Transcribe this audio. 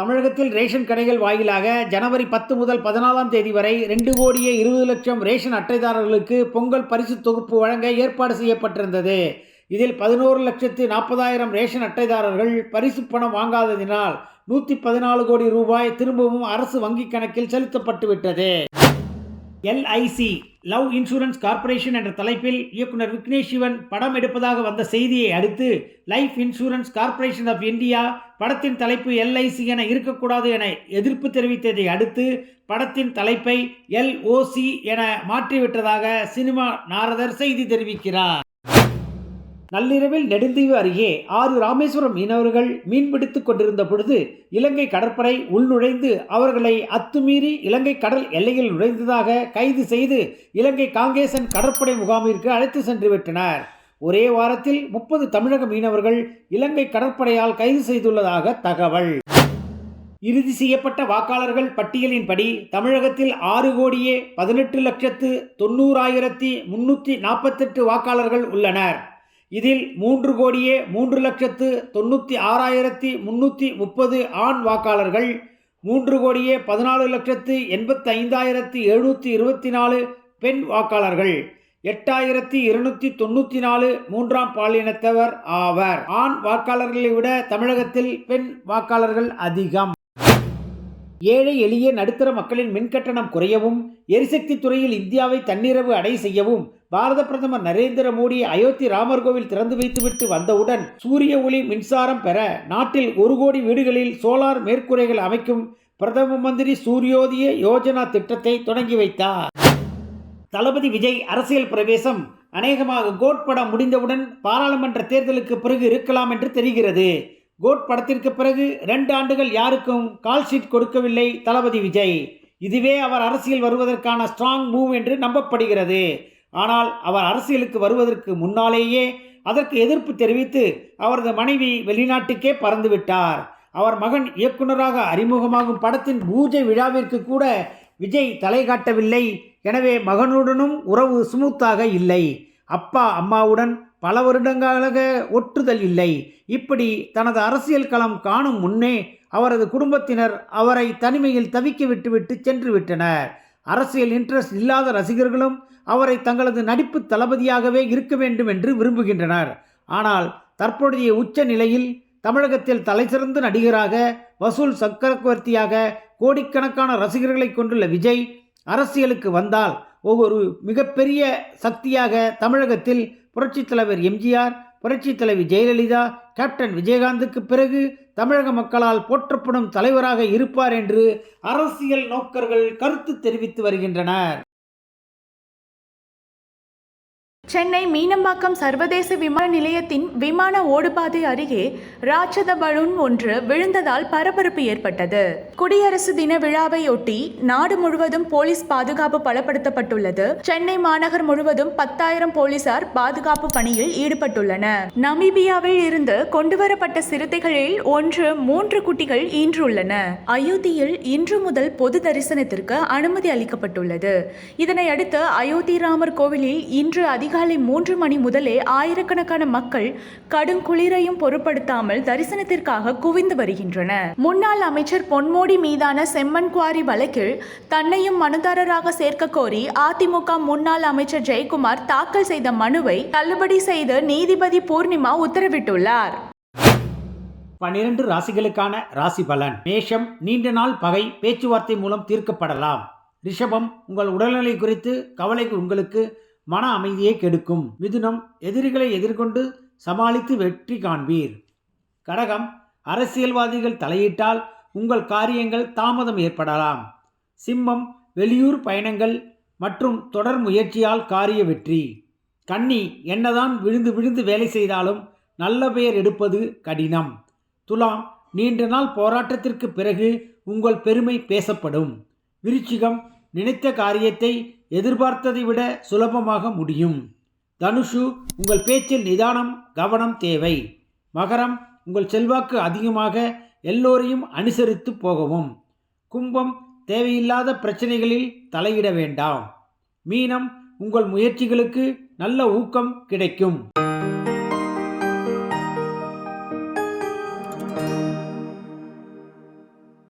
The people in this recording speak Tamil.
தமிழகத்தில் ரேஷன் கடைகள் வாயிலாக ஜனவரி பத்து முதல் பதினாலாம் தேதி வரை ரெண்டு கோடியே இருபது லட்சம் ரேஷன் அட்டைதாரர்களுக்கு பொங்கல் பரிசு தொகுப்பு வழங்க ஏற்பாடு செய்யப்பட்டிருந்தது. இதில் பதினோரு லட்சத்து நாற்பதாயிரம் ரேஷன் அட்டைதாரர்கள் பரிசு பணம் வாங்காததினால் நூற்றி பதினாலு கோடி ரூபாய் திரும்பவும் அரசு வங்கிக் கணக்கில் செலுத்தப்பட்டுவிட்டது. எல்ஐசி லவ் இன்சூரன்ஸ் கார்ப்பரேஷன் என்ற தலைப்பில் இயக்குனர் விக்னேஷ் சிவன் படம் எடுப்பதாக வந்த செய்தியை அடுத்து life insurance corporation of India படத்தின் தலைப்பு எல்ஐசி என இருக்கக்கூடாது என எதிர்ப்பு தெரிவித்ததை அடுத்து படத்தின் தலைப்பை எல்ஓசி என மாற்றிவிட்டதாக சினிமா நாரதர் செய்தி தெரிவிக்கிறார். நள்ளிரவில் நெடுந்தீவு அருகே ஆறு ராமேஸ்வரம் மீனவர்கள் மீன்பிடித்துக் கொண்டிருந்த பொழுது இலங்கை கடற்படை உள்நுழைந்து அவர்களை அத்துமீறி இலங்கை கடல் எல்லையில் நுழைந்ததாக கைது செய்து இலங்கை காங்கேசன் கடற்படை முகாமிற்கு அழைத்து சென்று விட்டனர் ஒரே வாரத்தில் முப்பது தமிழக மீனவர்கள் இலங்கை கடற்படையால் கைது செய்துள்ளதாக தகவல். இறுதி செய்யப்பட்ட வாக்காளர்கள் பட்டியலின்படி தமிழகத்தில் ஆறு கோடியே பதினெட்டு லட்சத்து தொண்ணூறாயிரத்தி முன்னூற்றி நாற்பத்தெட்டு வாக்காளர்கள் உள்ளனர். இதில் மூன்று கோடியே மூன்று லட்சத்து தொண்ணூற்றி ஆறாயிரத்தி முன்னூற்றி முப்பது ஆண் வாக்காளர்கள் மூன்று கோடியே பதினாலு லட்சத்து எண்பத்தி ஐந்தாயிரத்தி எழுநூற்றி இருபத்தி நாலு பெண் வாக்காளர்கள் எட்டாயிரத்தி இருநூற்றி தொண்ணூற்றி நாலு மூன்றாம் பாலினத்தவர் ஆவர். ஆண் வாக்காளர்களை விட தமிழகத்தில் பெண் வாக்காளர்கள் அதிகம். ஏழை எளிய நடுத்தர மக்களின் மின்கட்டணம் குறையவும் எரிசக்தி துறையில் இந்தியாவை தன்னிரவு அடை செய்யவும் பாரத பிரதமர் நரேந்திர மோடி அயோத்தி ராமர் கோவில் திறந்து வைத்துவிட்டு வந்தவுடன் சூரிய ஒளி மின்சாரம் பெற நாட்டில் ஒரு கோடி வீடுகளில் சோலார் மேற்கூரைகள் அமைக்கும் பிரதம மந்திரி சூரியோதய யோஜனா திட்டத்தை தொடங்கி வைத்தார். தளபதி விஜய் அரசியல் பிரவேசம் அநேகமாக கோட் படம் முடிந்தவுடன் பாராளுமன்ற தேர்தலுக்கு பிறகு இருக்கலாம் என்று தெரிகிறது. கோட் படத்திற்கு பிறகு ரெண்டு ஆண்டுகள் யாருக்கும் கால் ஷீட் கொடுக்கவில்லை தளபதி விஜய். இதுவே அவர் அரசியல் வருவதற்கான ஸ்ட்ராங் மூவ் என்று நம்பப்படுகிறது. ஆனால் அவர் அரசியலுக்கு வருவதற்கு முன்னாலேயே அதற்கு எதிர்ப்பு தெரிவித்து அவரது மனைவி வெளிநாட்டுக்கே பறந்துவிட்டார். அவர் மகன் இயக்குனராக அறிமுகமாகும் படத்தின் பூஜை விழாவிற்கு கூட விஜய் தலை காட்டவில்லை. எனவே மகனுடனும் உறவு சுமூத்தாக இல்லை. அப்பா அம்மாவுடன் பல வருடங்களாக ஒற்றுதல் இல்லை. இப்படி தனது அரசியல் களம் காணும் முன்னே அவரது குடும்பத்தினர் அவரை தனிமையில் தவிக்க விட்டுவிட்டு சென்று விட்டனர். அரசியல் இன்ட்ரெஸ்ட் இல்லாத ரசிகர்களும் அவரை தங்களது நடிப்பு தளபதியாகவே இருக்க வேண்டும் என்று விரும்புகின்றனர். ஆனால் தற்போதைய உச்ச நிலையில் தமிழகத்தில் தலைசிறந்த நடிகராக வசூல் சக்கரவர்த்தியாக கோடிக்கணக்கான ரசிகர்களை கொண்டுள்ள விஜய் அரசியலுக்கு வந்தால் ஒவ்வொரு மிகப்பெரிய சக்தியாக தமிழகத்தில் புரட்சித் தலைவர் எம்ஜிஆர் புரட்சித் தலைவி ஜெயலலிதா கேப்டன் விஜயகாந்துக்கு பிறகு தமிழக மக்களால் போற்றப்படும் தலைவராக இருப்பார் என்று அரசியல் நோக்கர்கள் கருத்து தெரிவித்து வருகின்றனர். சென்னை மீனம்பாக்கம் சர்வதேச விமான நிலையத்தின் விமான ஓடுபாதை அருகே ராட்சத பலூன் ஒன்று விழுந்ததால் பரபரப்பு ஏற்பட்டது. குடியரசு தின விழாவையொட்டி நாடு முழுவதும் போலீஸ் பாதுகாப்பு பலப்படுத்தப்பட்டுள்ளது. சென்னை மாநகர் முழுவதும் பத்தாயிரம் போலீசார் பாதுகாப்பு பணியில் ஈடுபட்டுள்ளனர். நமீபியாவில் இருந்து கொண்டுவரப்பட்ட சிறுத்தைகளில் ஒன்று மூன்று குட்டிகள் ஈன்றுள்ளன. அயோத்தியில் இன்று முதல் பொது தரிசனத்திற்கு அனுமதி அளிக்கப்பட்டுள்ளது. இதனை அடுத்து அயோத்தி ராமர் கோவிலில் இன்று அதிகாலை மூன்று மணி முதலே ஆயிரக்கணக்கான மக்கள் கடும் குளிரையும் பொருட்படுத்தாமல் தரிசனத்திற்காக குவிந்து வருகின்றனர். முன்னாள் அமைச்சர் பொன்மோடி மீதான செம்மன் குவாரி வழக்கில் தன்னையும் மனுதாரராக சேர்க்க கோரி அதிமுக முன்னாள் அமைச்சர் ஜெயக்குமார் தாக்கல் செய்த மனுவை தள்ளுபடி செய்து நீதிபதி பூர்ணிமா உத்தரவிட்டுள்ளார். பன்னிரண்டு ராசிகளுக்கான ராசி பலன். மேஷம் நீண்ட நாள் பகை பேச்சுவார்த்தை மூலம் தீர்க்கப்படலாம். ரிஷபம் உங்கள் உடல்நிலை குறித்து கவலை உங்களுக்கு மன அமைதியை கெடுக்கும். மிதுனம் எதிரிகளை எதிர்கொண்டு சமாளித்து வெற்றி காண்பீர். கடகம் அரசியல்வாதிகள் தலையிட்டால் உங்கள் காரியங்கள் தாமதம் ஏற்படலாம். சிம்மம் வெளியூர் பயணங்கள் மற்றும் தொடர் முயற்சியால் காரிய வெற்றி. கன்னி என்னதான் விழுந்து விழுந்து வேலை செய்தாலும் நல்ல பெயர் எடுப்பது கடினம். துலாம் நீண்ட நாள் போராட்டத்திற்கு பிறகு உங்கள் பெருமை பேசப்படும். விருச்சிகம் நினைத்த காரியத்தை எதிர்பார்த்ததை விட சுலபமாக முடியும். தனுஷு உங்கள் பேச்சில் நிதானம் கவனம் தேவை. மகரம் உங்கள் செல்வாக்கு அதிகமாக எல்லோரையும் அனுசரித்து போகவும். கும்பம் தேவையில்லாத பிரச்சனைகளில் தலையிட வேண்டாம். மீனம் உங்கள் முயற்சிகளுக்கு நல்ல ஊக்கம் கிடைக்கும்.